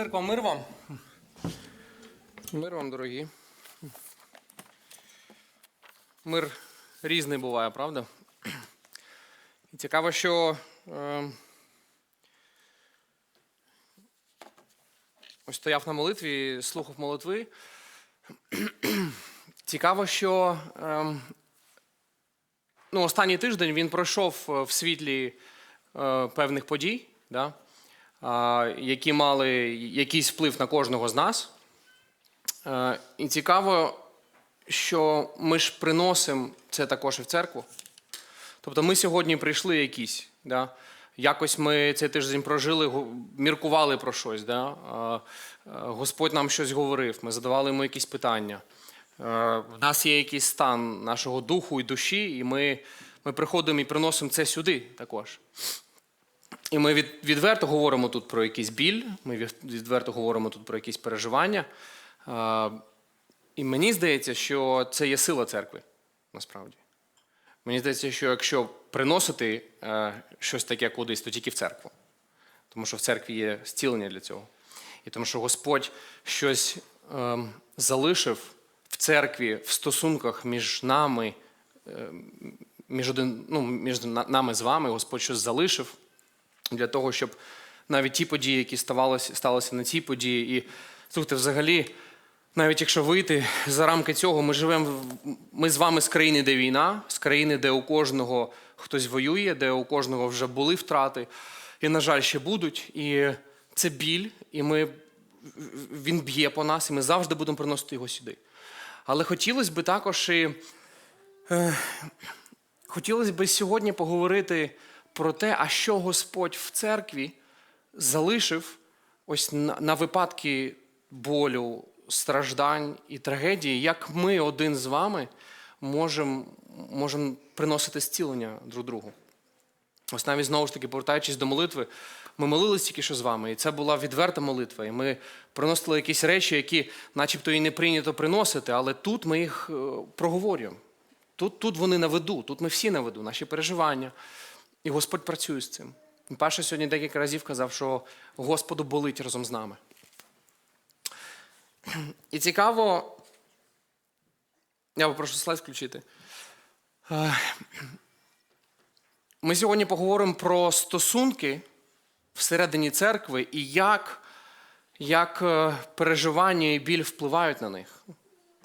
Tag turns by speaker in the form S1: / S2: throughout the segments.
S1: Церква, мир вам. Мир вам, дорогі. Мир різний буває, правда? І цікаво, що е, ось стояв на молитві, слухав молитви. Цікаво, що е, ну, останній тиждень він пройшов е, в світлі е, певних подій, да? Які мали якийсь вплив на кожного з нас. Е, І цікаво, що ми ж приносимо це також і в церкву. Тобто ми сьогодні прийшли якісь, да? якось ми цей тиждень прожили, міркували про щось. Да? Е, Господь нам щось говорив, ми задавали йому якісь питання. Е, В нас є якийсь стан нашого духу і душі, і ми, ми приходимо і приносимо це сюди також. І ми від, відверто говоримо тут про якийсь біль, ми відверто говоримо тут про якісь переживання. А, і мені здається, що це є сила церкви, насправді. Мені здається, що якщо приносити е, щось таке кудись, то тільки в церкву. Тому що в церкві є зцілення для цього. І тому що Господь щось ем, залишив в церкві, в стосунках між нами, ем, між, один, ну, між нами з вами, Господь щось залишив для того, щоб навіть ті події, які ставалися, сталися на цій події, і слухайте, взагалі, навіть якщо вийти за рамки цього, ми живемо, ми з вами з країни, де війна, з країни, де у кожного хтось воює, де у кожного вже були втрати, і, на жаль, ще будуть. І це біль, і ми, він б'є по нас, і ми завжди будемо приносити його сюди. Але хотілося б також і Хотілося б сьогодні поговорити про те, а що Господь в церкві залишив ось на, випадки болю, страждань і трагедії, як ми один з вами можемо можем приносити зцілення друг другу. Ось навіть знову ж таки, повертаючись до молитви, ми молились тільки що з вами, і це була відверта молитва. І ми приносили якісь речі, які, начебто, і не прийнято приносити, але тут ми їх е, проговорюємо. Тут, тут вони на виду, тут ми всі на виду, наші переживання. І Господь працює з цим. Паша сьогодні декілька разів казав, що Господу болить разом з нами. І цікаво, я попрошу слайд включити. Ми сьогодні поговоримо про стосунки всередині церкви і як, як е, переживання і біль впливають на них,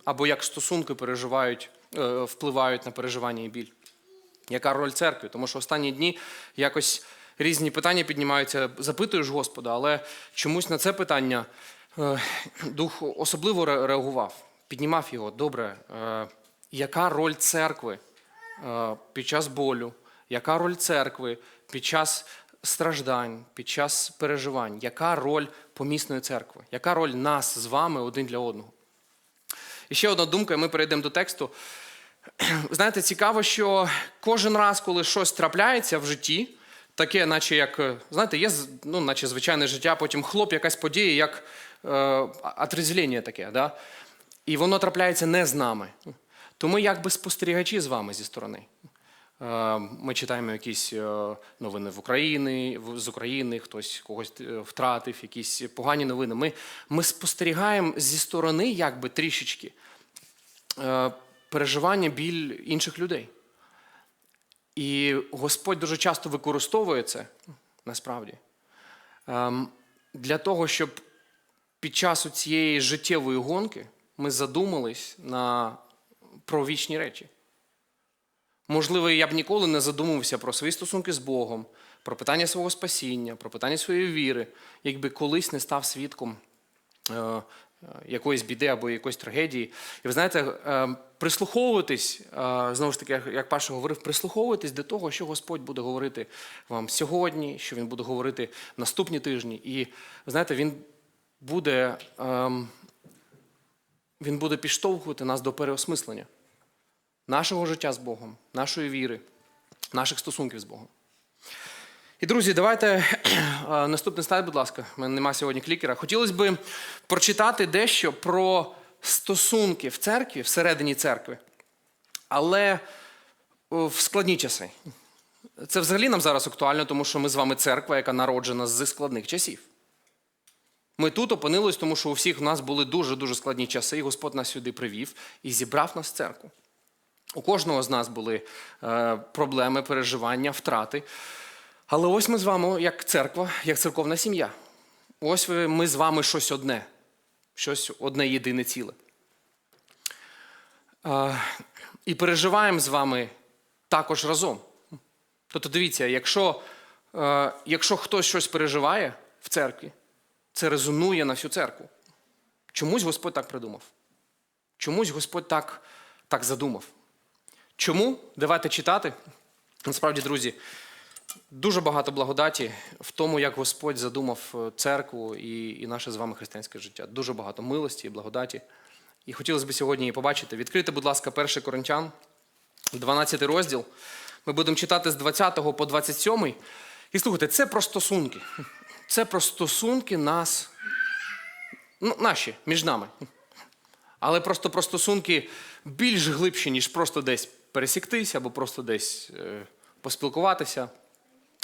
S1: або як стосунки переживають, е, впливають на переживання і біль. Яка роль церкви? Тому що останні дні якось різні питання піднімаються, запитуєш Господа, але чомусь на це питання е, дух особливо реагував, піднімав його. Добре, е, яка роль церкви е, під час болю? Яка роль церкви під час страждань, під час переживань? Яка роль помісної церкви? Яка роль нас з вами один для одного? І ще одна думка, і ми перейдемо до тексту. Знаєте, цікаво, що кожен раз, коли щось трапляється в житті, таке, наче як, е, знаєте, є ну, наче звичайне життя, потім хлоп, якась подія, як е, отрезвлення таке, да? і воно трапляється не з нами. То ми якби спостерігачі з вами зі сторони. Е, Ми читаємо якісь е, новини в Україні, з України, хтось когось е, втратив, якісь погані новини. Ми, ми спостерігаємо зі сторони, якби трішечки, е, переживання біль інших людей. І Господь дуже часто використовує це насправді ем, для того, щоб під час цієї життєвої гонки ми задумались на, про вічні речі. Можливо, я б ніколи не задумувався про свої стосунки з Богом, про питання свого спасіння, про питання своєї віри, якби колись не став свідком е, якоїсь біди або якоїсь трагедії. І ви знаєте, е, прислуховуватись, е, знову ж таки, як- Паша говорив, прислуховуватись до того, що Господь буде говорити вам сьогодні, що Він буде говорити наступні тижні. І ви знаєте, Він буде, ем, він буде підштовхувати нас до переосмислення нашого життя з Богом, нашої віри, наших стосунків з Богом. І, друзі, давайте е, наступний слайд, будь ласка. У мене немає сьогодні клікера. Хотілося б прочитати дещо про стосунки в церкві, всередині церкви, але в складні часи. Це взагалі нам зараз актуально, тому що ми з вами церква, яка народжена з складних часів. Ми тут опинились, тому що у всіх у нас були дуже-дуже складні часи, і Господь нас сюди привів і зібрав нас в церкву. У кожного з нас були е, проблеми, переживання, втрати. Але ось ми з вами, як церква, як церковна сім'я. Ось ми з вами щось одне, щось одне єдине ціле. І переживаємо з вами також разом. Тобто, дивіться, якщо, якщо хтось щось переживає в церкві, це резонує на всю церкву. Чомусь Господь так придумав. Чомусь Господь так, так задумав. Чому? Давайте читати. Насправді, друзі, дуже багато благодаті в тому, як Господь задумав е, церкву і, і наше з вами християнське життя. Дуже багато милості і благодаті. І хотілося б сьогодні її побачити. Відкрити, будь ласка, 1 Коринтян, 12 розділ. Ми будемо читати з 20 по 27. І слухайте, це про стосунки. Це про стосунки нас, ну, наші, між нами. Але просто про стосунки більш глибші, ніж просто десь пересіктися, або просто десь е, поспілкуватися,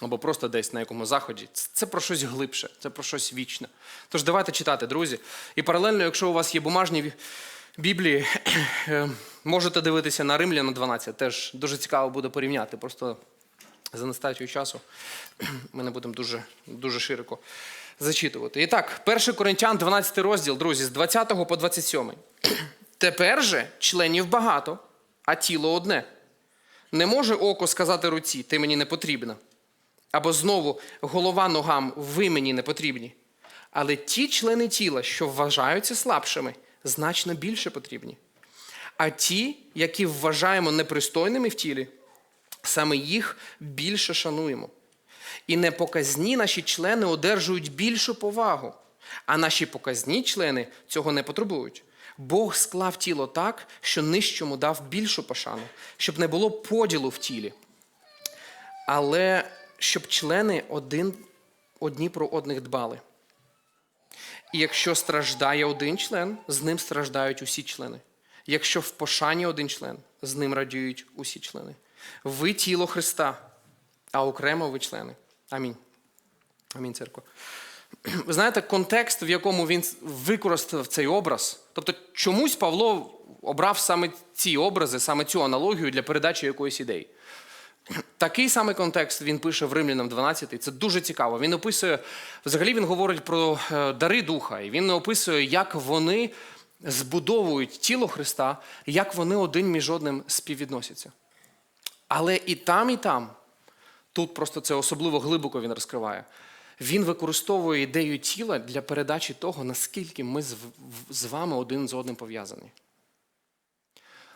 S1: або просто десь на якомусь заході. Це про щось глибше, це про щось вічне. Тож давайте читати, друзі. І паралельно, якщо у вас є бумажні біблії, е, можете дивитися на Римляна 12. Теж дуже цікаво буде порівняти. Просто за нестачею часу ми не будемо дуже, дуже широко зачитувати. І так, 1 Коринтян, 12 розділ, друзі, з 20 по 27. Тепер же членів багато, а тіло одне. Не може око сказати руці, ти мені не потрібна. Або знову голова ногам, ви мені не потрібні. Але ті члени тіла, що вважаються слабшими, значно більше потрібні. А ті, які вважаємо непристойними в тілі, саме їх більше шануємо. І непоказні наші члени одержують більшу повагу, а наші показні члени цього не потребують. Бог склав тіло так, що нижчому дав більшу пошану, щоб не було поділу в тілі. Але щоб члени один, одні про одних дбали. І якщо страждає один член, з ним страждають усі члени. Якщо в пошані один член, з ним радіють усі члени. Ви тіло Христа, а окремо ви члени. Амінь. Амінь, церква. Ви знаєте, контекст, в якому він використав цей образ. Тобто, чомусь Павло обрав саме ці образи, саме цю аналогію для передачі якоїсь ідеї. Такий самий контекст він пише в Римлянам 12, і це дуже цікаво. Він описує, взагалі він говорить про е, дари духа, і він описує, як вони збудовують тіло Христа, як вони один між одним співвідносяться. Але і там, і там, тут просто це особливо глибоко він розкриває. Він використовує ідею тіла для передачі того, наскільки ми з вами один з одним пов'язані.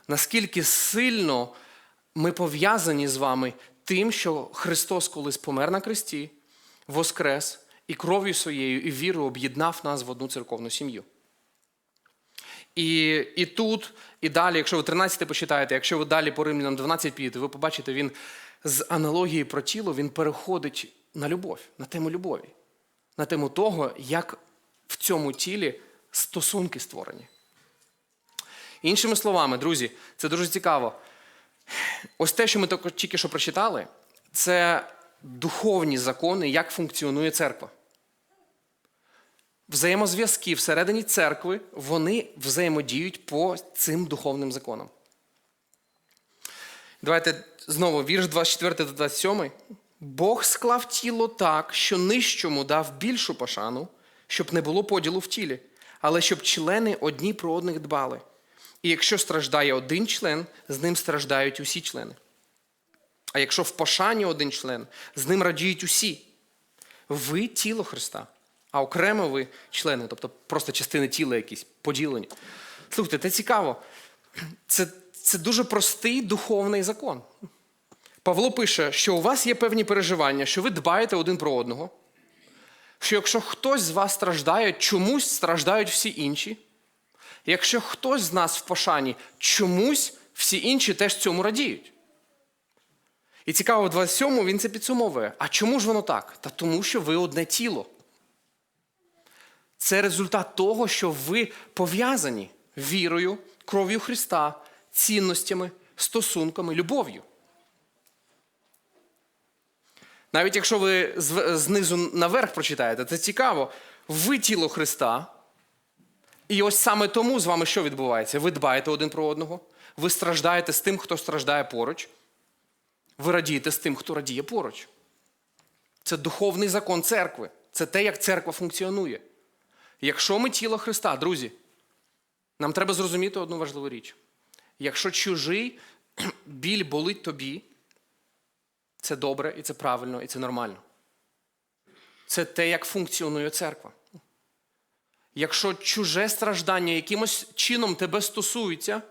S1: Наскільки сильно ми пов'язані з вами тим, що Христос колись помер на кресті, воскрес і кров'ю своєю і вірою об'єднав нас в одну церковну сім'ю. І, і тут, і далі, якщо ви 13 почитаєте, якщо ви далі по Римлянам 12 підете, ви побачите, він з аналогії про тіло він переходить на любов, на тему любові, на тему того, як в цьому тілі стосунки створені. Іншими словами, друзі, це дуже цікаво. Ось те, що ми тільки- що прочитали, це духовні закони, як функціонує церква. Взаємозв'язки всередині церкви, вони взаємодіють по цим духовним законам. Давайте знову вірш 24 та 27. Бог склав тіло так, що нижчому дав більшу пошану, щоб не було поділу в тілі, але щоб члени одні про одних дбали. І якщо страждає один член, з ним страждають усі члени. А якщо в пошані один член, з ним радіють усі. Ви тіло Христа, а окремо ви члени, тобто просто частини тіла якісь поділені. Слухайте, це цікаво. Це, це дуже простий духовний закон. Павло пише, що у вас є певні переживання, що ви дбаєте один про одного, що якщо хтось з вас страждає, чомусь страждають всі інші. Якщо хтось з нас в пошані, чомусь всі інші теж цьому радіють. І цікаво, в 27-му він це підсумовує. А чому ж воно так? Та тому, що ви одне тіло. Це результат того, що ви пов'язані вірою, кров'ю Христа, цінностями, стосунками, любов'ю. Навіть якщо ви знизу наверх прочитаєте, це цікаво. ви тіло Христа. І ось саме тому з вами що відбувається? Ви дбаєте один про одного, ви страждаєте з тим, хто страждає поруч, ви радієте з тим, хто радіє поруч. Це духовний закон церкви. Це те, як церква функціонує. Якщо ми тіло Христа, друзі, нам треба зрозуміти одну важливу річ. Якщо чужий біль болить тобі, це добре, і це правильно, і це нормально. Це те, як функціонує церква. Якщо чуже страждання якимось чином тебе стосується,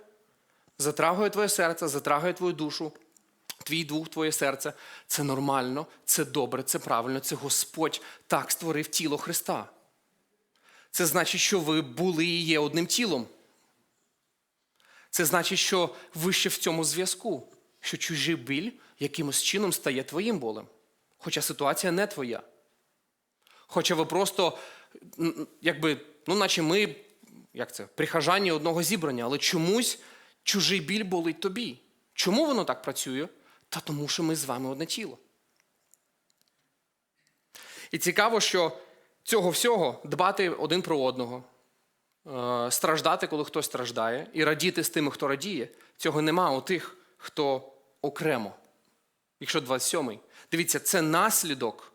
S1: затрагує твоє серце, затрагує твою душу, твій дух, твоє серце, це нормально, це добре, це правильно, це Господь так створив тіло Христа. Це значить, що ви були і є одним тілом. Це значить, що ви ще в цьому зв'язку, що чужий біль якимось чином стає твоїм болем. Хоча ситуація не твоя. Хоча ви просто, якби, ну, наче ми, як це, прихожані одного зібрання, але чомусь чужий біль болить тобі. Чому воно так працює? Та тому, що ми з вами одне тіло. І цікаво, що цього всього дбати один про одного, е, страждати, коли хтось страждає, і радіти з тими, хто радіє, цього нема у тих, хто окремо. Якщо 27-й. Дивіться, це наслідок,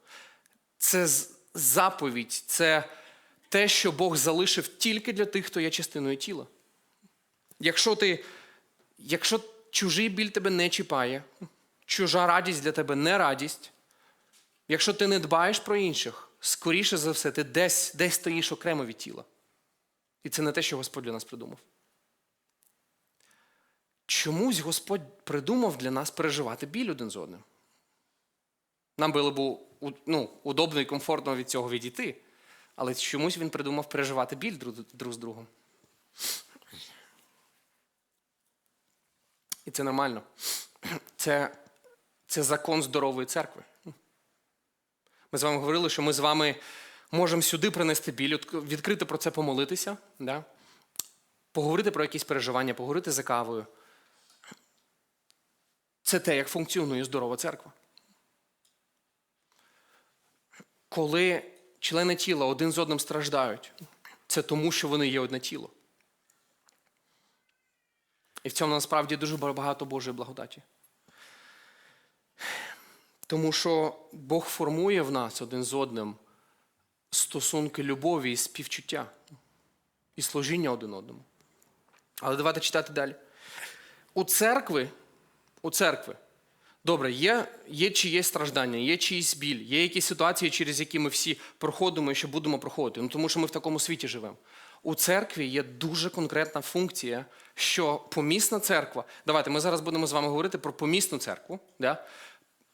S1: це заповідь, це те, що Бог залишив тільки для тих, хто є частиною тіла. Якщо ти, якщо чужий біль тебе не чіпає, чужа радість для тебе не радість, якщо ти не дбаєш про інших, скоріше за все, ти десь, десь стоїш окремо від тіла. І це не те, що Господь для нас придумав. Чомусь Господь придумав для нас переживати біль один з одним. Нам було б ну, удобно і комфортно від цього відійти, але чомусь він придумав переживати біль друг, з другом. І це нормально. Це, це закон здорової церкви. Ми з вами говорили, що ми з вами можемо сюди принести біль, от відкрито про це помолитися, да? поговорити про якісь переживання, поговорити за кавою. Це те, як функціонує здорова церква. Коли члени тіла один з одним страждають, це тому, що вони є одне тіло. І в цьому насправді дуже багато Божої благодаті. Тому що Бог формує в нас один з одним стосунки любові і співчуття, і служіння один одному. Але давайте читати далі. У церкви, у церкви, добре, є, є чиєсь страждання, є чиїсь біль, є якісь ситуації, через які ми всі проходимо і ще будемо проходити. Ну, тому що ми в такому світі живемо. У церкві є дуже конкретна функція, що помісна церква. Давайте ми зараз будемо з вами говорити про помісну церкву. Да?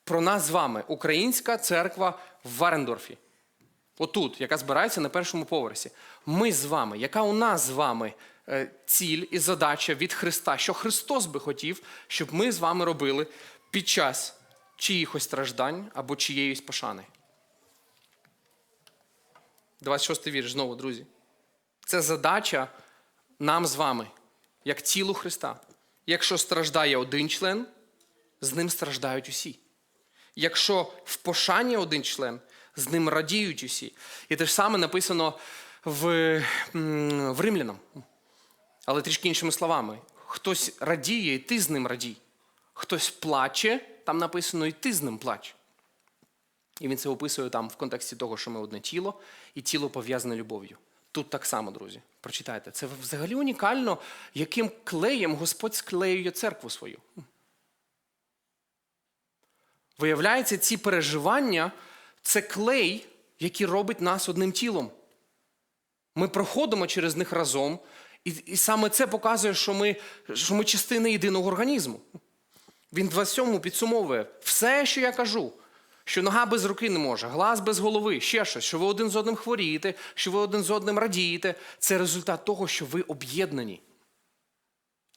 S1: Про нас з вами, українська церква в Варендорфі. Отут, яка збирається на першому поверсі. Ми з вами, яка у нас з вами е, ціль і задача від Христа, що Христос би хотів, щоб ми з вами робили під час чиїхось страждань або чиєїсь пошани. 26 вірш знову, друзі. Це задача нам з вами, як тілу Христа. Якщо страждає один член, з ним страждають усі. Якщо в пошані один член, з ним радіють усі. І те ж саме написано в, в Римлянам. Але трішки іншими словами. Хтось радіє, і ти з ним радій. Хтось плаче, там написано, і ти з ним плач. І він це описує там в контексті того, що ми одне тіло, і тіло пов'язане любов'ю. Тут так само, друзі. Прочитайте. Це взагалі унікально, яким клеєм Господь склеює церкву свою. Виявляється, ці переживання це клей, який робить нас одним тілом. Ми проходимо через них разом, і, і саме це показує, що ми, що ми частина єдиного організму. Він 27 підсумовує все, що я кажу, що нога без руки не може, глаз без голови, ще щось, що ви один з одним хворієте, що ви один з одним радієте. Це результат того, що ви об'єднані.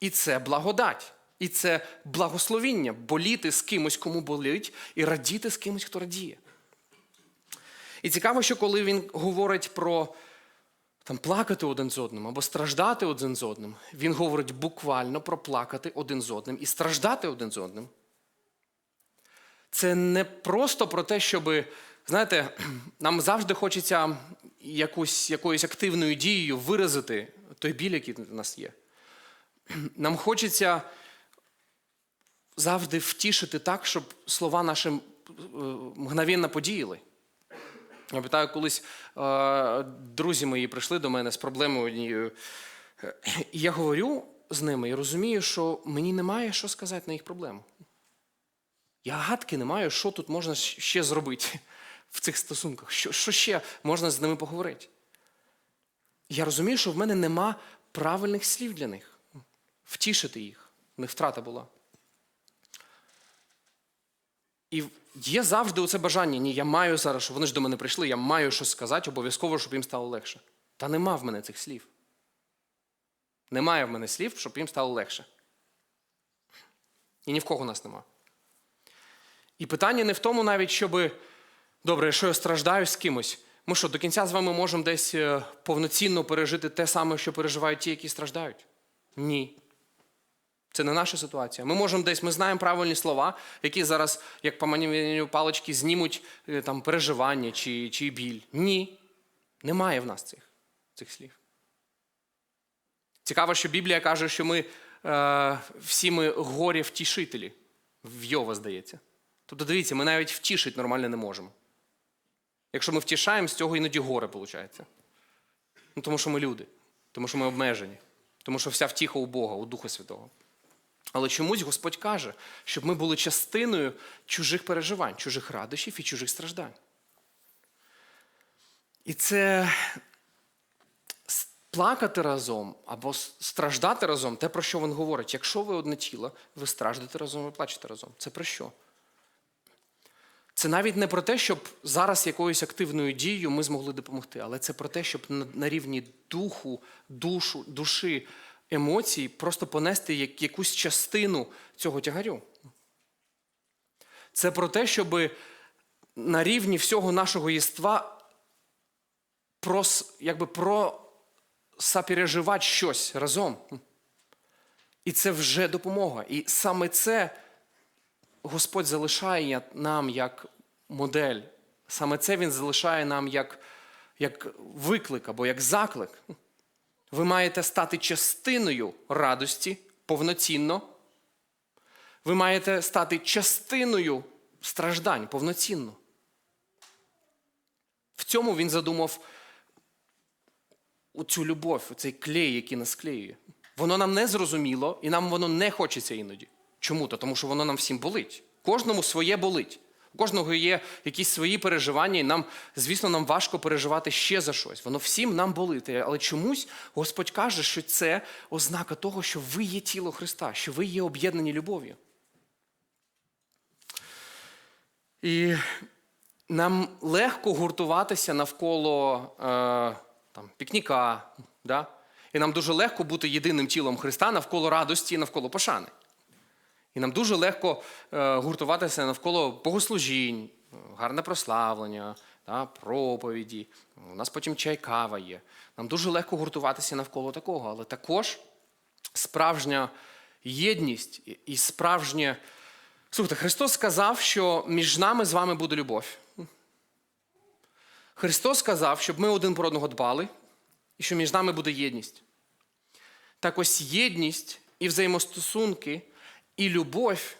S1: І це благодать. І це благословіння боліти з кимось, кому болить, і радіти з кимось, хто радіє. І цікаво, що коли він говорить про там, плакати один з одним або страждати один з одним, він говорить буквально про плакати один з одним і страждати один з одним. Це не просто про те, щоб, знаєте, нам завжди хочеться якусь, якоюсь активною дією виразити той біль, який в нас є. Нам хочеться завжди втішити так, щоб слова наші е, мгновенно подіяли. Я пам'ятаю, колись е, друзі мої прийшли до мене з проблемою однією. І я говорю з ними і розумію, що мені немає що сказати на їх проблему. Я гадки не маю, що тут можна ще зробити в цих стосунках, що, що ще можна з ними поговорити. Я розумію, що в мене нема правильних слів для них. Втішити їх. Них втрата була. І є завжди оце бажання. Ні, я маю зараз, щоб вони ж до мене прийшли, я маю щось сказати, обов'язково, щоб їм стало легше. Та нема в мене цих слів. Немає в мене слів, щоб їм стало легше. І ні в кого нас нема. І питання не в тому навіть, щоб, добре, що я страждаю з кимось. Ми що, до кінця з вами можемо десь е, повноцінно пережити те саме, що переживають ті, які страждають? Ні. Це не наша ситуація. Ми можемо десь, ми знаємо правильні слова, які зараз, як по манівню палички, знімуть е, там, переживання чи, чи біль. Ні. Немає в нас цих, цих слів. Цікаво, що Біблія каже, що ми е, всі ми горі втішителі. В Йова, здається. Тобто, дивіться, ми навіть втішити нормально не можемо. Якщо ми втішаємо, з цього іноді горе виходить. Ну, тому що ми люди, тому що ми обмежені, тому що вся втіха у Бога, у Духа Святого. Але чомусь Господь каже, щоб ми були частиною чужих переживань, чужих радощів і чужих страждань. І це плакати разом або страждати разом те, про що він говорить. Якщо ви одне тіло, ви страждаєте разом, ви плачете разом. Це про що? Це навіть не про те, щоб зараз якоюсь активною дією ми змогли допомогти, але це про те, щоб на, рівні духу, душу, душі, емоцій просто понести як, якусь частину цього тягарю. Це про те, щоб на рівні всього нашого єства прос, якби про сопереживати щось разом. І це вже допомога. І саме це Господь залишає нам як модель. Саме це Він залишає нам як, як виклик або як заклик. Ви маєте стати частиною радості повноцінно. Ви маєте стати частиною страждань повноцінно. В цьому він задумав цю любов, цей клей, який нас склеює. Воно нам не зрозуміло, і нам воно не хочеться іноді. Чому? то Тому що воно нам всім болить. Кожному своє болить. У кожного є якісь свої переживання, і нам, звісно, нам важко переживати ще за щось. Воно всім нам болить. Але чомусь Господь каже, що це ознака того, що ви є тіло Христа, що ви є об'єднані любов'ю. І нам легко гуртуватися навколо е, там, пікніка. Да? І нам дуже легко бути єдиним тілом Христа навколо радості, навколо пошани. І нам дуже легко е, гуртуватися навколо богослужінь, гарне прославлення, проповіді. У нас потім чай кава є. Нам дуже легко гуртуватися навколо такого, але також справжня єдність і справжнє. Слухайте, Христос сказав, що між нами з вами буде любов. Христос сказав, щоб ми один про одного дбали, і що між нами буде єдність. Так ось єдність і взаємостосунки, і любов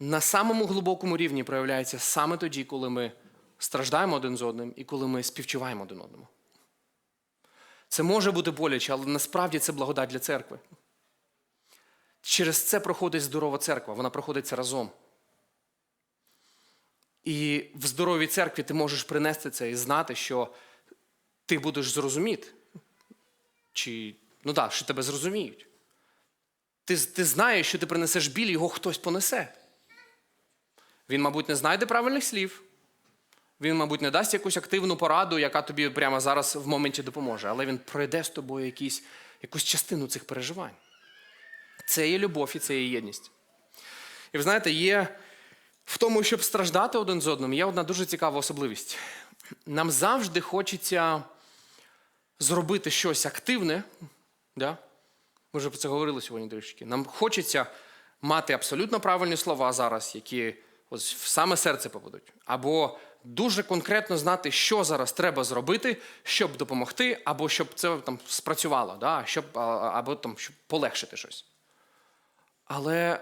S1: на самому глибокому рівні проявляється саме тоді, коли ми страждаємо один з одним і коли ми співчуваємо один одному. Це може бути боляче, але насправді це благодать для церкви. Через це проходить здорова церква, вона проходить це разом. І в здоровій церкві ти можеш принести це і знати, що ти будеш зрозуміти. Чи, ну так, що тебе зрозуміють. Ти, ти знаєш, що ти принесеш біль, його хтось понесе. Він, мабуть, не знайде правильних слів. Він, мабуть, не дасть якусь активну пораду, яка тобі прямо зараз в моменті допоможе, але він пройде з тобою якісь, якусь частину цих переживань. Це є любов і це є єдність. І ви знаєте, є в тому, щоб страждати один з одним, є одна дуже цікава особливість. Нам завжди хочеться зробити щось активне. Да? Ми вже про це говорили сьогодні трішки. Нам хочеться мати абсолютно правильні слова зараз, які ось в саме серце попадуть. Або дуже конкретно знати, що зараз треба зробити, щоб допомогти, або щоб це там спрацювало, да? щоб, або там, щоб полегшити щось. Але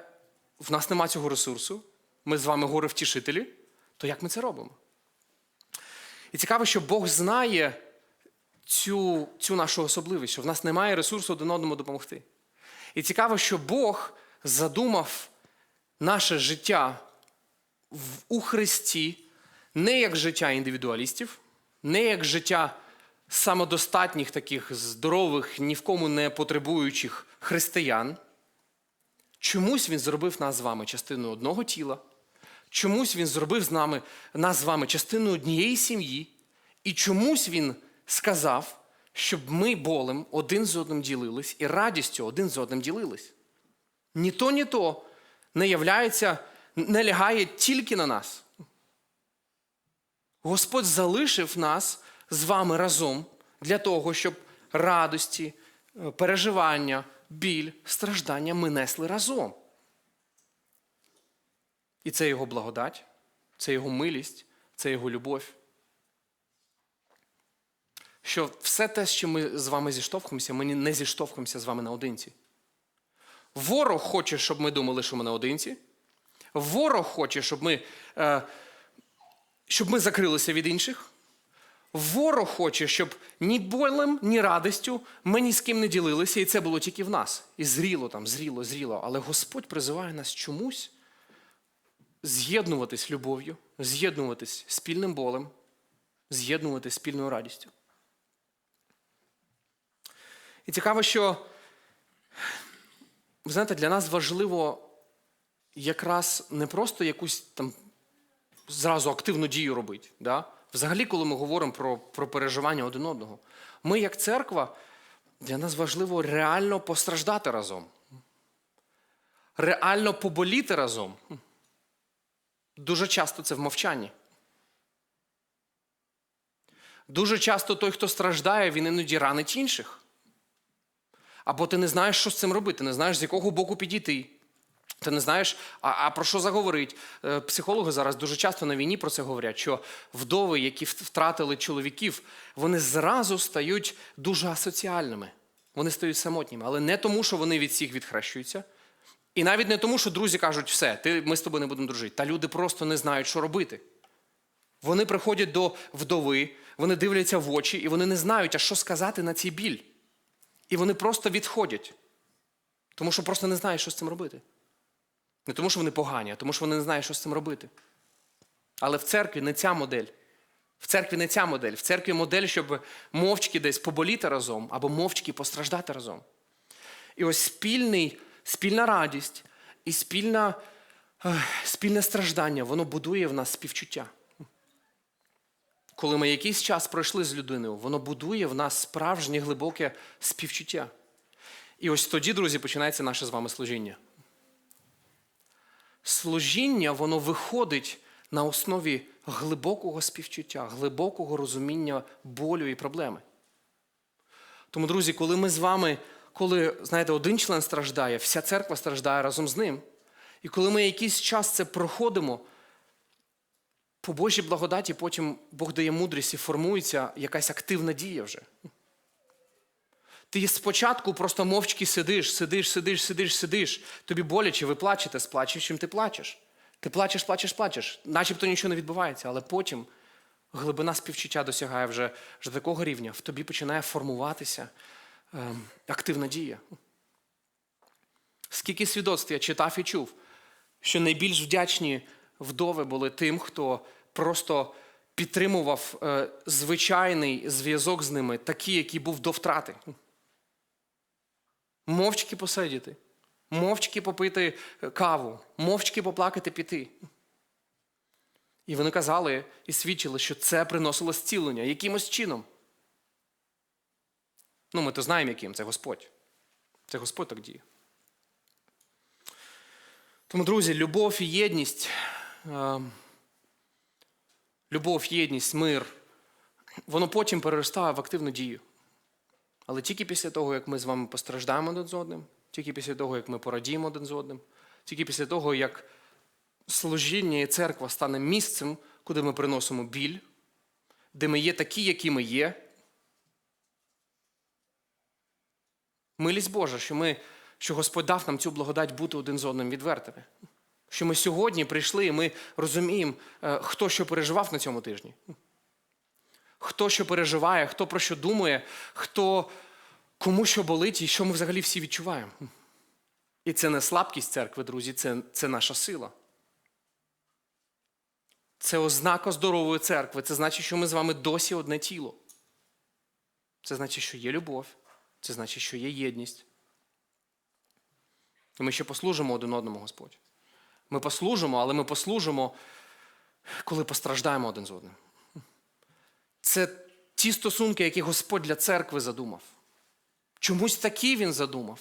S1: в нас нема цього ресурсу. Ми з вами горе-втішителі, то як ми це робимо? І цікаво, що Бог знає цю, цю нашу особливість, що в нас немає ресурсу один одному допомогти. І цікаво, що Бог задумав наше життя в- у Христі не як життя індивідуалістів, не як життя самодостатніх, таких здорових, ні в кому не потребуючих християн. Чомусь він зробив нас з вами частиною одного тіла, чомусь він зробив з нами, нас з вами частиною однієї сім'ї, і чомусь він сказав, щоб ми болем один з одним ділились і радістю один з одним ділились. Ні то, ні то не являється, не лягає тільки на нас. Господь залишив нас з вами разом для того, щоб радості, е, переживання, біль, страждання ми несли разом. І це його благодать, це його милість, це його любов. Що все те, чим ми з вами зіштовхуємося, ми не зіштовхуємося з вами наодинці. Ворог хоче, щоб ми думали, що ми наодинці. Ворог хоче, щоб ми, е, щоб ми закрилися від інших. Ворог хоче, щоб ні болем, ні радістю ми ні з ким не ділилися, і це було тільки в нас. І зріло там, зріло, зріло. Але Господь призиває нас чомусь з'єднуватись любов'ю, з'єднуватись спільним болем, з'єднуватись спільною радістю. І цікаво, що ви знаєте, для нас важливо якраз не просто якусь там зразу активну дію робити. Да? Взагалі, коли ми говоримо про, про переживання один одного, ми, як церква, для нас важливо реально постраждати разом, реально поболіти разом. Дуже часто це в мовчанні. Дуже часто той, хто страждає, він іноді ранить інших. Або ти не знаєш, що з цим робити, не знаєш, з якого боку підійти. Ти не знаєш, а, а про що заговорить. Е, Психологи зараз дуже часто на війні про це говорять, що вдови, які втратили чоловіків, вони зразу стають дуже асоціальними. Вони стають самотніми. Але не тому, що вони від всіх відхрещуються. І навіть не тому, що друзі кажуть, все, ти, ми з тобою не будемо дружити. Та люди просто не знають, що робити. Вони приходять до вдови, вони дивляться в очі, і вони не знають, а що сказати на цей біль. І вони просто відходять. Тому що просто не знають, що з цим робити. Не тому, що вони погані, а тому, що вони не знають, що з цим робити. Але в церкві не ця модель. В церкві не ця модель. В церкві модель, щоб мовчки десь поболіти разом або мовчки постраждати разом. І ось спільний, спільна радість і спільна, спільне страждання, воно будує в нас співчуття. Коли ми якийсь час пройшли з людиною, воно будує в нас справжнє глибоке співчуття. І ось тоді, друзі, починається наше з вами служіння. Служіння, воно виходить на основі глибокого співчуття, глибокого розуміння болю і проблеми. Тому, друзі, коли ми з вами, коли, знаєте, один член страждає, вся церква страждає разом з ним. І коли ми якийсь час це проходимо, по Божій благодаті потім Бог дає мудрість і формується якась активна дія вже. Ти спочатку просто мовчки сидиш, сидиш, сидиш, сидиш, сидиш. Тобі боляче, ви плачете, сплачеш, чим ти плачеш. Ти плачеш, плачеш, плачеш, начебто нічого не відбувається, але потім глибина співчуття досягає вже, вже такого рівня, в тобі починає формуватися ем, активна дія. Скільки свідоцтв я читав і чув, що найбільш вдячні вдови були тим, хто просто підтримував е, звичайний зв'язок з ними, такий, який був до втрати. Мовчки посидіти, мовчки попити каву, мовчки поплакати піти. І вони казали і свідчили, що це приносило зцілення якимось чином. Ну, ми то знаємо, яким це Господь. Це Господь так діє. Тому, друзі, любов і єдність, е, любов, єдність, мир, воно потім переростає в активну дію. Але тільки після того, як ми з вами постраждаємо один з одним, тільки після того, як ми порадіємо один з одним, тільки після того, як служіння і церква стане місцем, куди ми приносимо біль, де ми є такі, які ми є. Милість Божа, що, ми, що Господь дав нам цю благодать бути один з одним відвертими. Що ми сьогодні прийшли і ми розуміємо, е, хто що переживав на цьому тижні. Хто що переживає, хто про що думає, хто кому що болить і що ми взагалі всі відчуваємо. І це не слабкість церкви, друзі, це, це наша сила. Це ознака здорової церкви. Це значить, що ми з вами досі одне тіло. Це значить, що є любов, це значить, що є єдність. І ми ще послужимо один одному, Господь. Ми послужимо, але ми послужимо, коли постраждаємо один з одним. Це ті стосунки, які Господь для церкви задумав. Чомусь такі він задумав.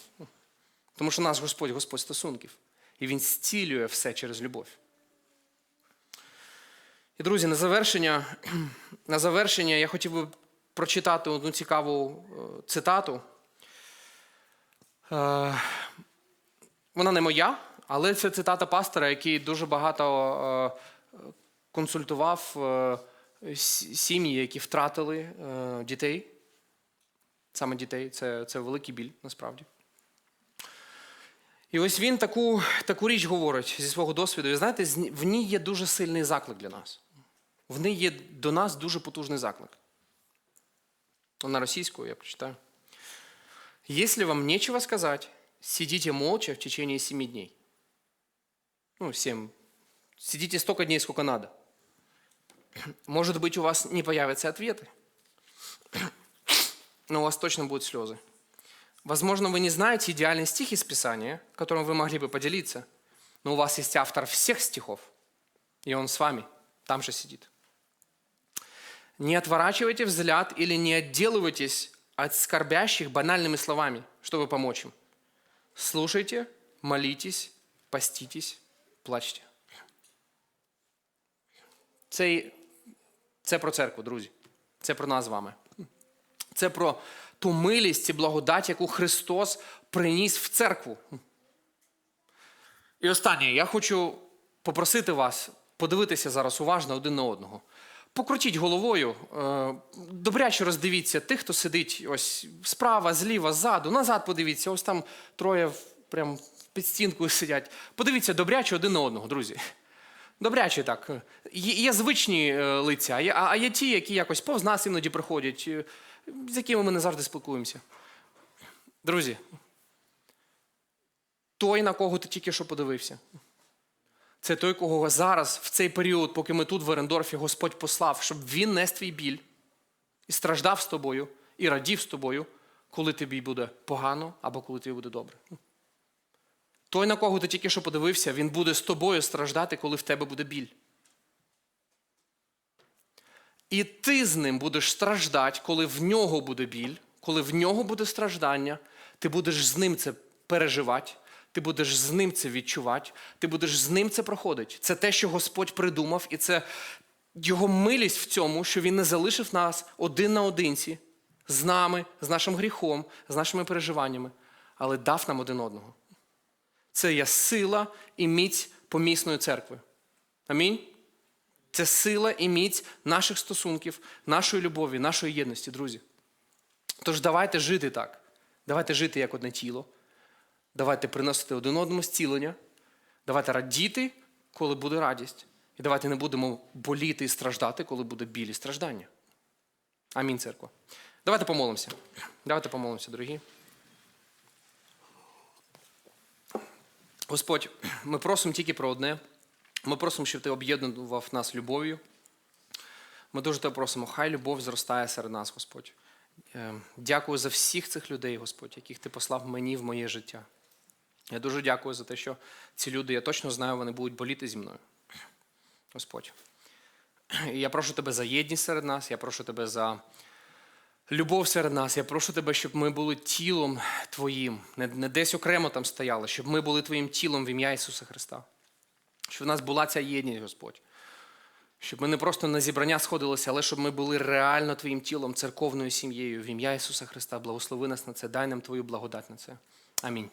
S1: Тому що наш Господь Господь стосунків. І Він зцілює все через любов. І, друзі, на завершення, на завершення я хотів би прочитати одну цікаву е, цитату. Е, Вона не моя, але це цитата пастора, який дуже багато е, консультував е, сім'ї, які втратили е, дітей. Саме дітей, це, це великий біль насправді. І ось він таку, таку річ говорить зі свого досвіду. І знаєте, в ній є дуже сильний заклик для нас. В ній є до нас дуже потужний заклик. На російською я прочитаю. Если вам нечего сказать, сидите молча в течение семи дней. Ну, семь. Сидите столько дней, сколько надо. Может быть, у вас не появятся ответы, но у вас точно будут слезы. Возможно, вы не знаете идеальный стих из Писания, которым вы могли бы поделиться, но у вас есть автор всех стихов, и он с вами, там же сидит. Не отворачивайте взгляд или не отделывайтесь от скорбящих банальными словами, чтобы помочь им. Слушайте, молитесь, поститесь, плачьте. Це, це про церкву, друзі. Це про нас з вами. Це про ту милість і благодать, яку Христос приніс в церкву. І останнє, я хочу попросити вас подивитися зараз уважно один на одного. Покрутіть головою, е, добряче роздивіться тих, хто сидить ось справа, зліва, ззаду, назад подивіться, ось там троє прям під стінкою сидять. Подивіться добряче один на одного, друзі. Добряче так. Є, звичні е, лиця, а є, а є ті, які якось повз нас іноді приходять, е, з якими ми не завжди спілкуємося. Друзі, той, на кого ти тільки що подивився, це той, кого зараз, в цей період, поки ми тут в Орендорфі, Господь послав, щоб він нес твій біль і страждав з тобою, і радів з тобою, коли тобі буде погано або коли тобі буде добре. Той, на кого ти тільки що подивився, він буде з тобою страждати, коли в тебе буде біль. І ти з ним будеш страждати, коли в нього буде біль, коли в нього буде страждання, ти будеш з ним це переживати, ти будеш з ним це відчувати, ти будеш з ним це проходити. Це те, що Господь придумав, і це його милість в цьому, що Він не залишив нас один на одинці, з нами, з нашим гріхом, з нашими переживаннями, але дав нам один одного. Це є сила і міць помісної церкви. Амінь. Це сила і міць наших стосунків, нашої любові, нашої єдності, друзі. Тож давайте жити так. Давайте жити як одне тіло. Давайте приносити один одному зцілення. Давайте радіти, коли буде радість. І давайте не будемо боліти і страждати, коли буде біль і страждання. Амінь, церква. Давайте помолимося. Давайте помолимося, дорогі. Господь, ми просимо тільки про одне. Ми просимо, щоб ти об'єднував нас любов'ю. Ми дуже тебе просимо, хай любов зростає серед нас, Господь. Е, Дякую за всіх цих людей, Господь, яких ти послав мені в моє життя. Я дуже дякую за те, що ці люди, я точно знаю, вони будуть боліти зі мною. Господь. І я прошу тебе за єдність серед нас, я прошу тебе за любов серед нас. Я прошу тебе, щоб ми були тілом Твоїм, не, не десь окремо там стояли, щоб ми були Твоїм тілом в ім'я Ісуса Христа. Щоб в нас була ця єдність, Господь. Щоб ми не просто на зібрання сходилися, але щоб ми були реально Твоїм тілом, церковною сім'єю в ім'я Ісуса Христа. Благослови нас на це, дай нам Твою благодать на це. Амінь.